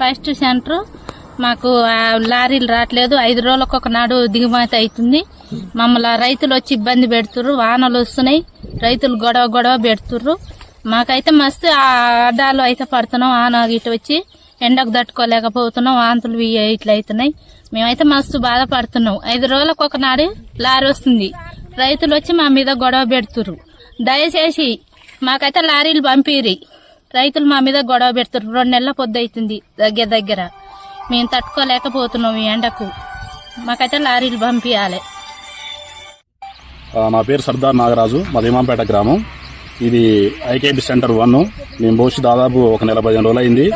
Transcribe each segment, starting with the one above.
First centre మాకు లారీలు రావట్లేదు. ఐదు రోజులకు ఒకనాడు దిగుమతి అవుతుంది మమ్మల్ని రైతులు వచ్చి ఇబ్బంది పెడుతుర్రు. వానలు వస్తున్నాయి. రైతులు గొడవ గొడవ పెడుతుర్రు. మాకైతే మస్తు అడ్డాలు అయితే పడుతున్నాం. ఆన ఇటు వచ్చి ఎండకు తట్టుకోలేకపోతున్నాం. వాంతులు ఇవి ఇట్లా అవుతున్నాయి. మేమైతే మస్తు బాధపడుతున్నాం. ఐదు రోజులకు ఒకనాడు లారీ వస్తుంది. రైతులు వచ్చి మా మీద గొడవ పెడుతుర్రు. దయచేసి మాకైతే లారీలు పంపిరి రైతులు మా మీద గొడవ పెడుతున్నారు. రెండు నెలల పొద్దు అవుతుంది దగ్గర దగ్గర. మేము తట్టుకోలేకపోతున్నాం ఈ ఎండకు. మాకైతే లారీలు పంపించాలి నా పేరు సర్దార్ నాగరాజు మాది ఇమాంపేట గ్రామం. ఇది ఐకేబీ సెంటర్ వన్. మేము పోసి దాదాపు ఒక నెల పదిహేను రోజులు అయింది.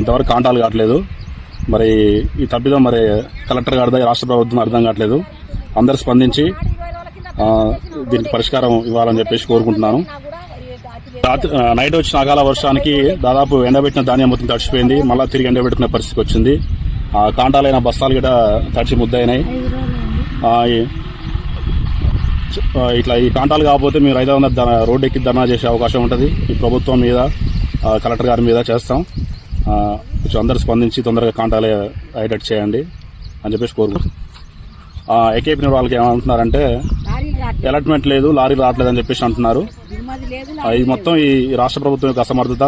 ఇంతవరకు కాంటాలు కావట్లేదు. మరి ఈ తప్పిదం మరి కలెక్టర్ గారిదా రాష్ట్ర ప్రభుత్వం అర్థం కావట్లేదు. అందరు స్పందించి దీనికి పరిష్కారం ఇవ్వాలని చెప్పేసి కోరుకుంటున్నాను. నైట్ వచ్చిన అకాల వర్షానికి దాదాపు ఎండబెట్టిన ధాన్యం మొత్తం తడిచిపోయింది మళ్ళీ తిరిగి ఎండబెట్టుకునే పరిస్థితికి వచ్చింది. ఆ కాంటాలైన బస్తాలు కూడా తడిచి ముద్దయినాయి. ఇట్లా ఈ కాంటాలు కాకపోతే మేము రైతు వందల ధర రోడ్డు ఎక్కి ధర్నా చేసే అవకాశం ఉంటుంది. ఈ ప్రభుత్వం మీద కలెక్టర్ గారి మీద చేస్తాం. కొంచెం అందరు స్పందించి తొందరగా కాంటాలు అయ్యేటట్టు చేయండి అని చెప్పేసి కోరుకుంటున్నాం. ఏకేపీ వాళ్ళకి ఏమంటున్నారంటే అలాట్మెంట్ లేదు లారీ రావట్లేదు అని చెప్పేసి అంటున్నారు. ఇది మొత్తం ఈ ఈ రాష్ట్ర ప్రభుత్వం యొక్క అసమర్థత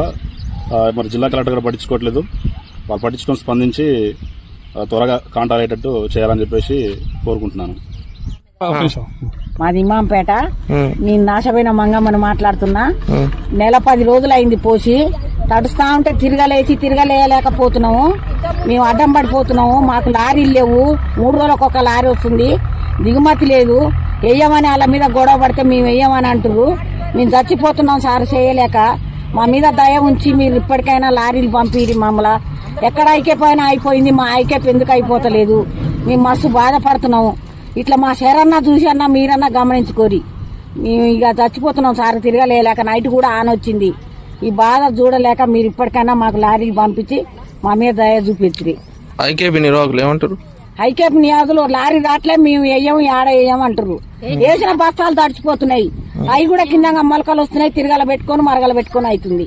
మరి జిల్లా కలెక్టర్ గారు పట్టించుకోవట్లేదు. వాళ్ళు పట్టించుకొని స్పందించి త్వరగా కాంటాలు అయ్యేటట్టు చేయాలని చెప్పేసి కోరుకుంటున్నాను. మాది ఇమాంపేట. నేను నాశపోయిన మంగమ్మని మాట్లాడుతున్నా. నెల పది రోజులు అయింది పోసి తడుస్తా ఉంటే తిరగలేసి తిరగలేయలేకపోతున్నాము. మేము అడ్డం పడిపోతున్నాము. మాకు లారీలు లేవు. మూడు రోజులకు ఒక లారీ వస్తుంది. దిగుమతి లేదు. వేయమని వాళ్ళ మీద గొడవ పడితే మేము వేయమని అంటారు మేము చచ్చిపోతున్నాం సార్ చేయలేక. మా మీద దయ ఉంచి మీరు ఇప్పటికైనా లారీలు పంపిరి మమ్మల్ని ఎక్కడ ఐకేప్ అయినా అయిపోయింది మా ఐకేప్ ఎందుకు అయిపోతలేదు? మేము మస్తు బాధపడుతున్నాము. ఇట్లా మా శరన్న చూసి అన్న మీరన్నా గమనించుకోరి. మేము ఇక చచ్చిపోతున్నాం సార్ తిరగలేక నైట్ కూడా ఆన్ వచ్చింది. ఈ బాధ చూడలేక మీరు ఇప్పటికైనా మాకు లారీలు పంపించి మా మీద దయ చూపించురి. ఐకేపీ నిర్వాహకులు ఏమంటారు? హైకేప్ నియాదులు లారీ రాట్లే మేము వేయం ఆడ వేయం అంటారు వేసిన బస్తాలు తడిచిపోతున్నాయి. అవి కూడా కిందంగా మొలకలు వస్తున్నాయి తిరగల పెట్టుకొని మరగల పెట్టుకొని అవుతుంది.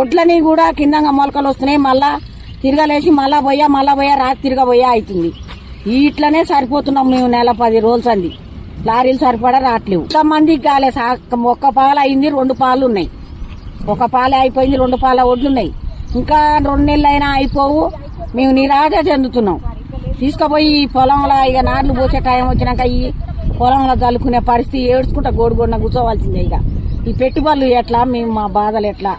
ఒడ్లని కూడా కిందంగా మొలకలు వస్తున్నాయి మళ్ళా తిరగలేసి మళ్ళా పోయా మళ్ళా పోయా రాత్రి తిరగబోయా అవుతుంది. ఇట్లనే సరిపోతున్నాం మేము నెల పది రోజులు అంది. లారీలు సరిపడా రావట్లేవు. మందికి కాలే ఒక్క పాలు అయింది రెండు పాలు ఉన్నాయి. ఒక పాలే అయిపోయింది రెండు పాల ఒడ్లున్నాయి ఇంకా రెండు నెలలు అయినా అయిపోవు మేము నిరాశ చెందుతున్నాం. తీసుకుపోయి ఈ పొలంలో ఇక నాట్లు పోసే టైం వచ్చినాక ఈ పొలంలో చల్లుకునే పరిస్థితి ఏడ్చుకుంటా గోడుగోడున కూర్చోవాల్సిందే ఇక. ఈ పెట్టుబడులు ఎట్లా? మేము మా బాధలు ఎట్లా?